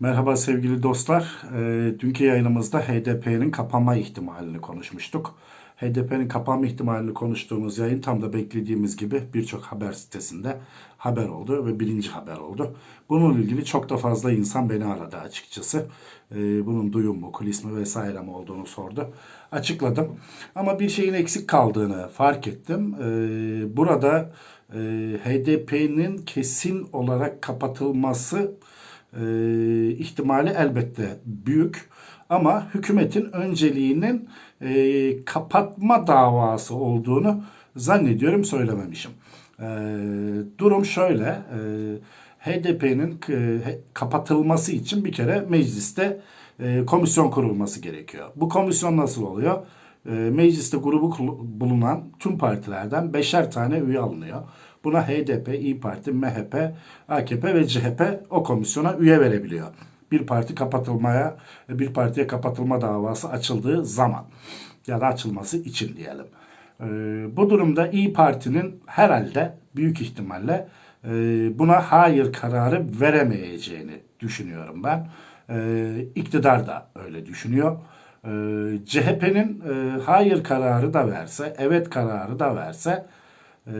Merhaba sevgili dostlar. Ee, dünkü yayınımızda HDP'nin kapanma ihtimalini konuşmuştuk. HDP'nin kapanma ihtimalini konuştuğumuz yayın tam da beklediğimiz gibi birçok haber sitesinde haber oldu ve birinci haber oldu. Bununla ilgili çok da fazla insan beni aradı açıkçası. Ee, bunun duyum mu, kulis mi vesaire mi olduğunu sordu. Açıkladım. Ama bir şeyin eksik kaldığını fark ettim. Ee, burada e, HDP'nin kesin olarak kapatılması e, ihtimali elbette büyük. Ama hükümetin önceliğinin e, kapatma davası olduğunu zannediyorum söylememişim. E, durum şöyle. E, HDP'nin e, kapatılması için bir kere mecliste e, komisyon kurulması gerekiyor. Bu komisyon nasıl oluyor? E, mecliste grubu bulunan tüm partilerden beşer tane üye alınıyor. Buna HDP, İyi Parti, MHP, AKP ve CHP o komisyona üye verebiliyor. Bir parti kapatılmaya, bir partiye kapatılma davası açıldığı zaman ya da açılması için diyelim. Ee, bu durumda İyi Parti'nin herhalde büyük ihtimalle e, buna hayır kararı veremeyeceğini düşünüyorum ben. Ee, iktidar da öyle düşünüyor. Ee, CHP'nin e, hayır kararı da verse, evet kararı da verse e,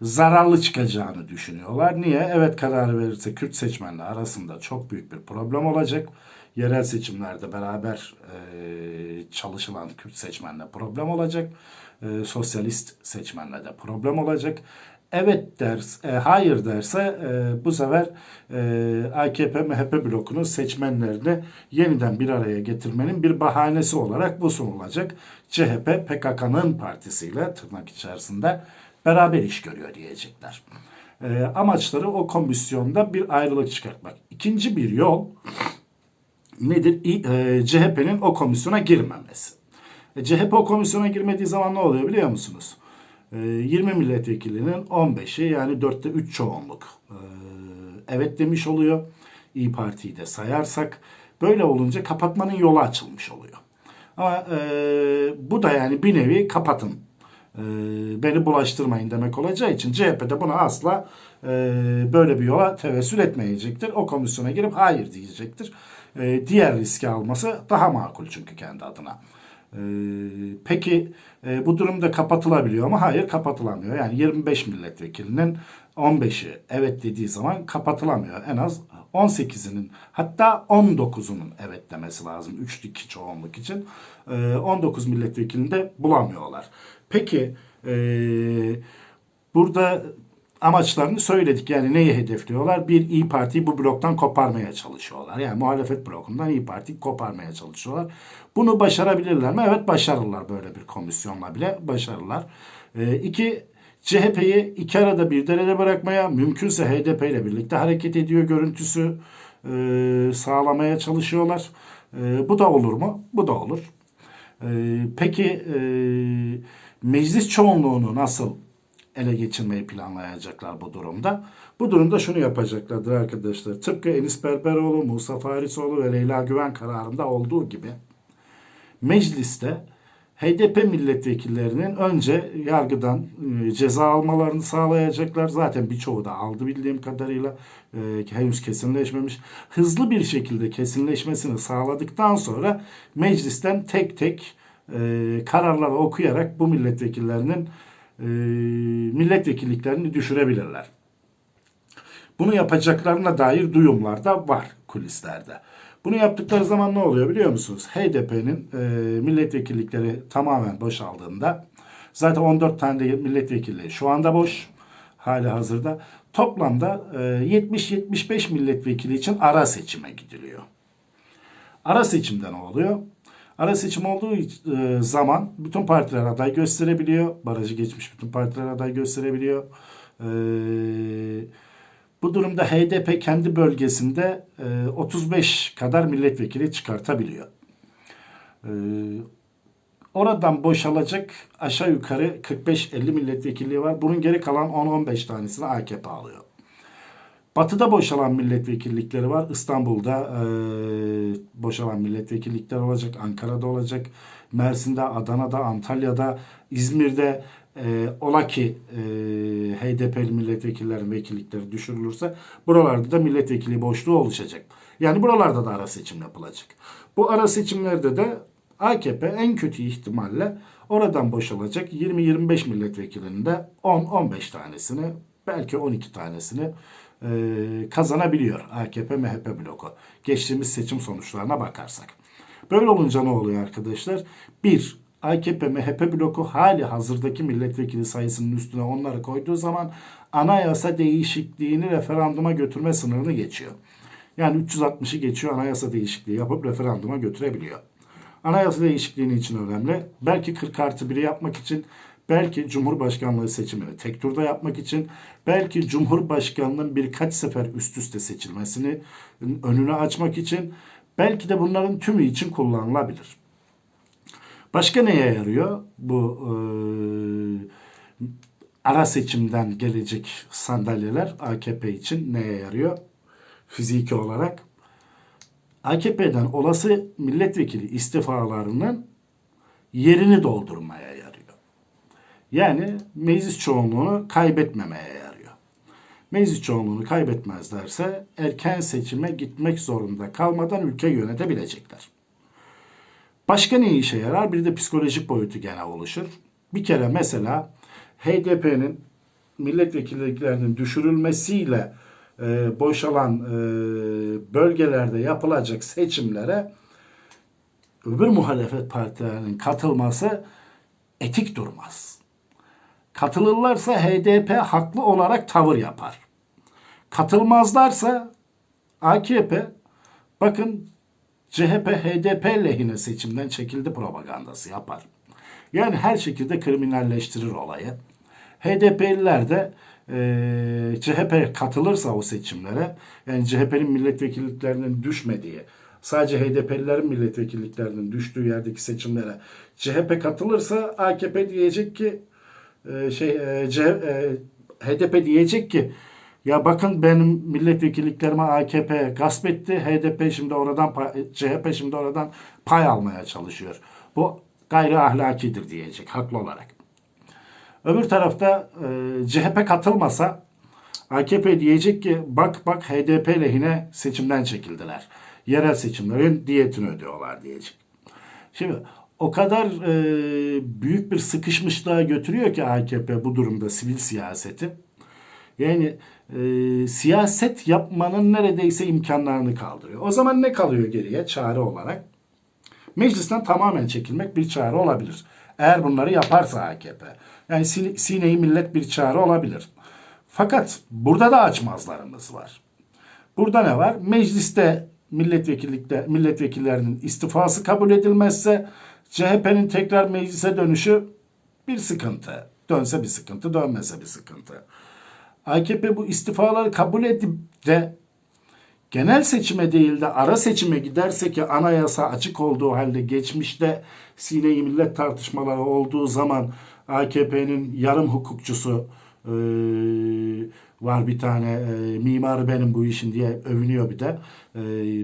zararlı çıkacağını düşünüyorlar. Niye? Evet kararı verirse Kürt seçmenler arasında çok büyük bir problem olacak. Yerel seçimlerde beraber e, çalışılan Kürt seçmenle problem olacak. E, sosyalist seçmenle de problem olacak. Evet ders, e, hayır derse e, bu sefer e, AKP MHP blokunun seçmenlerini yeniden bir araya getirmenin bir bahanesi olarak bu sunulacak. CHP PKK'nın partisiyle tırnak içerisinde beraber iş görüyor diyecekler. E, amaçları o komisyonda bir ayrılık çıkartmak. İkinci bir yol nedir? E, CHP'nin o komisyona girmemesi. E, CHP o komisyona girmediği zaman ne oluyor biliyor musunuz? E, 20 milletvekilinin 15'i yani 4'te 3 çoğunluk e, evet demiş oluyor. İyi Parti'yi de sayarsak. Böyle olunca kapatmanın yolu açılmış oluyor. Ama e, bu da yani bir nevi kapatın. E, beni bulaştırmayın demek olacağı için CHP de buna asla e, böyle bir yola tevessül etmeyecektir. O komisyona girip hayır diyecektir. E, diğer riski alması daha makul çünkü kendi adına. E, peki e, bu durumda kapatılabiliyor mu? Hayır kapatılamıyor. Yani 25 milletvekilinin 15'i evet dediği zaman kapatılamıyor. En az 18'inin hatta 19'unun evet demesi lazım 3'lü 2 çoğunluk için. E, 19 milletvekilini de bulamıyorlar. Peki e, burada amaçlarını söyledik. Yani neyi hedefliyorlar? Bir İyi Parti'yi bu bloktan koparmaya çalışıyorlar. Yani muhalefet blokundan İyi Parti'yi koparmaya çalışıyorlar. Bunu başarabilirler mi? Evet başarırlar böyle bir komisyonla bile başarırlar. Ee, iki, CHP'yi iki arada bir derede bırakmaya, mümkünse HDP ile birlikte hareket ediyor görüntüsü e, sağlamaya çalışıyorlar. E, bu da olur mu? Bu da olur. E, peki e, meclis çoğunluğunu nasıl ele geçirmeyi planlayacaklar bu durumda. Bu durumda şunu yapacaklardır arkadaşlar. Tıpkı Enis Berberoğlu, Musa Farisoğlu ve Leyla Güven kararında olduğu gibi mecliste HDP milletvekillerinin önce yargıdan e, ceza almalarını sağlayacaklar. Zaten birçoğu da aldı bildiğim kadarıyla e, henüz kesinleşmemiş. Hızlı bir şekilde kesinleşmesini sağladıktan sonra meclisten tek tek e, kararları okuyarak bu milletvekillerinin e, milletvekilliklerini düşürebilirler. Bunu yapacaklarına dair duyumlar da var kulislerde. Bunu yaptıkları zaman ne oluyor biliyor musunuz? HDP'nin e, milletvekillikleri tamamen boşaldığında zaten 14 tane de milletvekilliği şu anda boş hali hazırda. Toplamda e, 70-75 milletvekili için ara seçime gidiliyor. Ara seçimde ne oluyor? Ara seçim olduğu e, zaman bütün partiler aday gösterebiliyor. Barajı geçmiş bütün partiler aday gösterebiliyor. E, bu durumda HDP kendi bölgesinde e, 35 kadar milletvekili çıkartabiliyor. E, oradan boşalacak aşağı yukarı 45-50 milletvekilliği var. Bunun geri kalan 10-15 tanesini AKP alıyor. Batı'da boşalan milletvekillikleri var. İstanbul'da e, boşalan milletvekillikler olacak. Ankara'da olacak. Mersin'de, Adana'da, Antalya'da, İzmir'de e, ola ki e, HDP'li milletvekillerin vekillikleri düşürülürse buralarda da milletvekili boşluğu oluşacak. Yani buralarda da ara seçim yapılacak. Bu ara seçimlerde de AKP en kötü ihtimalle oradan boşalacak 20-25 milletvekilinin de 10-15 tanesini belki 12 tanesini kazanabiliyor AKP MHP bloku. Geçtiğimiz seçim sonuçlarına bakarsak. Böyle olunca ne oluyor arkadaşlar? Bir, AKP MHP bloku hali hazırdaki milletvekili sayısının üstüne onları koyduğu zaman anayasa değişikliğini referanduma götürme sınırını geçiyor. Yani 360'ı geçiyor anayasa değişikliği yapıp referanduma götürebiliyor. Anayasa değişikliğinin için önemli. Belki 40 artı 1'i yapmak için, belki Cumhurbaşkanlığı seçimini tek turda yapmak için, belki Cumhurbaşkanlığının birkaç sefer üst üste seçilmesini önünü açmak için, belki de bunların tümü için kullanılabilir. Başka neye yarıyor bu e, ara seçimden gelecek sandalyeler AKP için neye yarıyor? Fiziki olarak AKP'den olası milletvekili istifalarının yerini doldurmaya. Yani meclis çoğunluğunu kaybetmemeye yarıyor. Meclis çoğunluğunu kaybetmezlerse erken seçime gitmek zorunda kalmadan ülke yönetebilecekler. Başka ne işe yarar? Bir de psikolojik boyutu gene oluşur. Bir kere mesela HDP'nin milletvekilliklerinin düşürülmesiyle e, boşalan e, bölgelerde yapılacak seçimlere öbür muhalefet partilerinin katılması etik durmaz. Katılırlarsa HDP haklı olarak tavır yapar. Katılmazlarsa AKP bakın CHP HDP lehine seçimden çekildi propagandası yapar. Yani her şekilde kriminalleştirir olayı. HDP'liler de e, CHP katılırsa o seçimlere yani CHP'nin milletvekilliklerinin düşmediği sadece HDP'lilerin milletvekilliklerinin düştüğü yerdeki seçimlere CHP katılırsa AKP diyecek ki e, şey e, CH, e, HDP diyecek ki ya bakın benim milletvekilliklerimi AKP gasp etti. HDP şimdi oradan CHP şimdi oradan pay almaya çalışıyor. Bu gayri ahlakidir diyecek haklı olarak. Öbür tarafta e, CHP katılmasa AKP diyecek ki bak bak HDP lehine seçimden çekildiler. Yerel seçimlerin diyetini ödüyorlar diyecek. Şimdi o kadar e, büyük bir sıkışmışlığa götürüyor ki AKP bu durumda sivil siyaseti. Yani e, siyaset yapmanın neredeyse imkanlarını kaldırıyor. O zaman ne kalıyor geriye çare olarak? Meclisten tamamen çekilmek bir çare olabilir. Eğer bunları yaparsa AKP. Yani sine- sineyi millet bir çare olabilir. Fakat burada da açmazlarımız var. Burada ne var? Mecliste milletvekillikte milletvekillerinin istifası kabul edilmezse CHP'nin tekrar meclise dönüşü bir sıkıntı. Dönse bir sıkıntı, dönmese bir sıkıntı. AKP bu istifaları kabul edip de genel seçime değil de ara seçime giderse ki anayasa açık olduğu halde geçmişte Sine-i Millet tartışmaları olduğu zaman AKP'nin yarım hukukçusu eee, var bir tane eee, mimarı benim bu işin diye övünüyor bir de. Eee,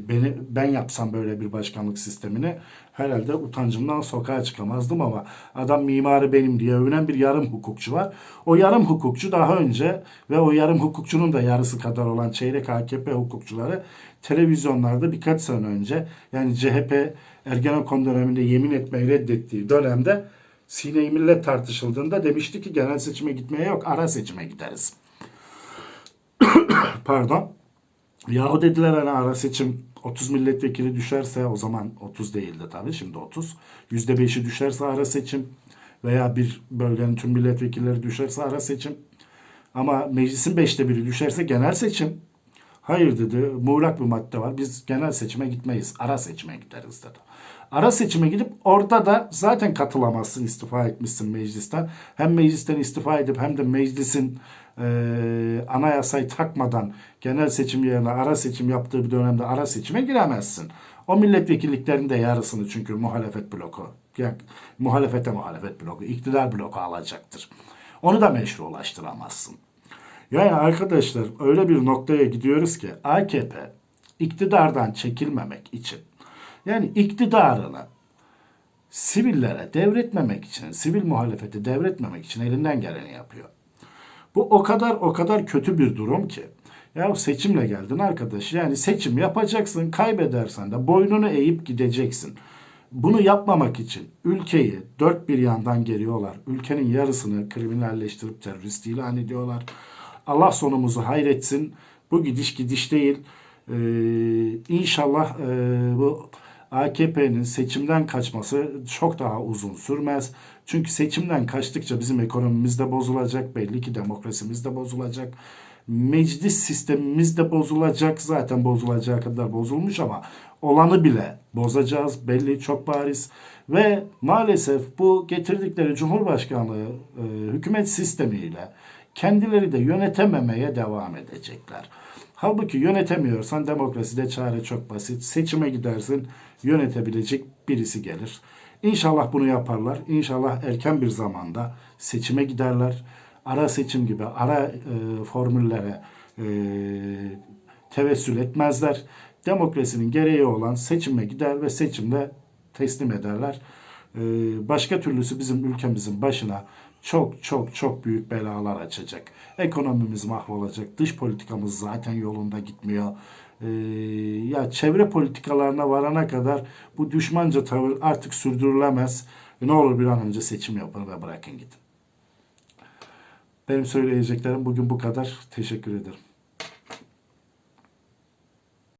beni ben yapsam böyle bir başkanlık sistemini herhalde utancımdan sokağa çıkamazdım ama adam mimarı benim diye övünen bir yarım hukukçu var. O yarım hukukçu daha önce ve o yarım hukukçunun da yarısı kadar olan çeyrek AKP hukukçuları televizyonlarda birkaç sene önce yani CHP Ergenekon döneminde yemin etmeyi reddettiği dönemde Sine-i Millet tartışıldığında demişti ki genel seçime gitmeye yok ara seçime gideriz. Pardon. Yahu dediler hani ara seçim 30 milletvekili düşerse o zaman 30 değildi tabii şimdi 30. %5'i düşerse ara seçim veya bir bölgenin tüm milletvekilleri düşerse ara seçim. Ama meclisin beşte biri düşerse genel seçim. Hayır dedi muğlak bir madde var biz genel seçime gitmeyiz ara seçime gideriz dedi. Ara seçime gidip orada da zaten katılamazsın istifa etmişsin meclisten. Hem meclisten istifa edip hem de meclisin e, anayasayı takmadan genel seçim yerine ara seçim yaptığı bir dönemde ara seçime giremezsin. O milletvekilliklerinin de yarısını çünkü muhalefet bloku, yani muhalefete muhalefet bloku, iktidar bloku alacaktır. Onu da meşrulaştıramazsın. Yani arkadaşlar öyle bir noktaya gidiyoruz ki AKP iktidardan çekilmemek için yani iktidarını sivillere devretmemek için, sivil muhalefeti devretmemek için elinden geleni yapıyor. Bu o kadar o kadar kötü bir durum ki. Ya seçimle geldin arkadaş. Yani seçim yapacaksın. Kaybedersen de boynunu eğip gideceksin. Bunu yapmamak için ülkeyi dört bir yandan geliyorlar. Ülkenin yarısını kriminalleştirip terörist ilan ediyorlar. Allah sonumuzu hayretsin. Bu gidiş gidiş değil. Ee, inşallah e, bu AKP'nin seçimden kaçması çok daha uzun sürmez. Çünkü seçimden kaçtıkça bizim ekonomimiz de bozulacak. Belli ki demokrasimiz de bozulacak. Meclis sistemimiz de bozulacak. Zaten bozulacağı kadar bozulmuş ama olanı bile bozacağız. Belli çok bariz. Ve maalesef bu getirdikleri Cumhurbaşkanlığı e, hükümet sistemiyle kendileri de yönetememeye devam edecekler. Halbuki yönetemiyorsan demokraside çare çok basit. Seçime gidersin, yönetebilecek birisi gelir. İnşallah bunu yaparlar. İnşallah erken bir zamanda seçime giderler. Ara seçim gibi ara e, formüllere e, tevessül etmezler. Demokrasinin gereği olan seçime gider ve seçimde teslim ederler. E, başka türlüsü bizim ülkemizin başına çok çok çok büyük belalar açacak. Ekonomimiz mahvolacak. Dış politikamız zaten yolunda gitmiyor. Ee, ya çevre politikalarına varana kadar bu düşmanca tavır artık sürdürülemez. Ne olur bir an önce seçim yapın ve bırakın gidin. Benim söyleyeceklerim bugün bu kadar. Teşekkür ederim.